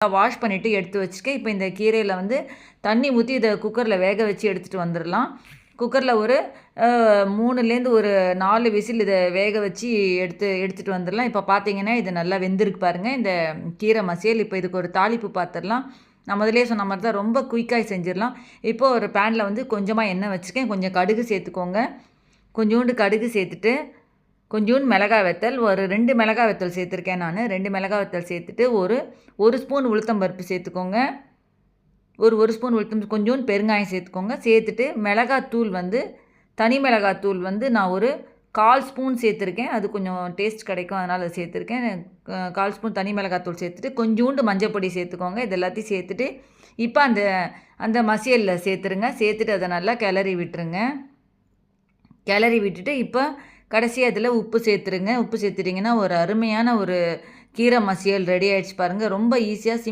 Wash பண்ணிவிட்டு எடுத்து வச்சுருக்கேன் இப்போ இந்த கீரையில் வந்து தண்ணி ஊற்றி இதை குக்கரில் வேக வச்சு எடுத்துகிட்டு வந்துடலாம் குக்கரில் ஒரு மூணுலேருந்து ஒரு நாலு விசில் இதை வேக வச்சு எடுத்து எடுத்துகிட்டு வந்துடலாம் இப்போ பார்த்தீங்கன்னா இது நல்லா வெந்திருக்கு பாருங்கள் இந்த கீரை மசியல் இப்போ இதுக்கு ஒரு தாளிப்பு பார்த்துடலாம் நான் முதலே சொன்ன மாதிரி தான் ரொம்ப குயிக்காக செஞ்சிடலாம் இப்போ ஒரு பேனில் வந்து கொஞ்சமாக எண்ணெய் வச்சுருக்கேன். கொஞ்சம் கடுகு சேர்த்துக்கோங்க. கொஞ்சோண்டு கடுகு சேர்த்துட்டு கொஞ்சோண்டு மிளகாய் வத்தல் ஒரு ரெண்டு மிளகாய் வத்தல் சேர்த்துருக்கேன் நான். ரெண்டு மிளகாய் வத்தல் சேர்த்துட்டு ஒரு ஒரு ஸ்பூன் உளுத்தம் பருப்பு சேர்த்துக்கோங்க. ஒரு ஒரு ஸ்பூன் உளுத்தம் கொஞ்சோண்டு பெருங்காயம் சேர்த்துக்கோங்க. சேர்த்துட்டு மிளகாத்தூள் வந்து தனி மிளகாத்தூள் வந்து நான் ஒரு கால் ஸ்பூன் சேர்த்துருக்கேன். அது கொஞ்சம் டேஸ்ட் கிடைக்கும் அதனால் அதை சேர்த்துருக்கேன். கால் ஸ்பூன் தனி மிளகாத்தூள் சேர்த்துட்டு கொஞ்சோண்டு மஞ்சள் பொடி சேர்த்துக்கோங்க. இது எல்லாத்தையும் சேர்த்துட்டு இப்போ அந்த அந்த மசியலில் சேர்த்துருங்க. சேர்த்துட்டு அதை நல்லா கிளறி விட்டுருங்க. கிளறி விட்டுட்டு இப்போ கடைசியாக அதில் உப்பு சேர்த்துருங்க. உப்பு சேர்த்துட்டிங்கன்னா ஒரு அருமையான ஒரு கீரை மசியல் ரெடி ஆகிடுச்சு பாருங்கள் ரொம்ப ஈஸியாக சிம்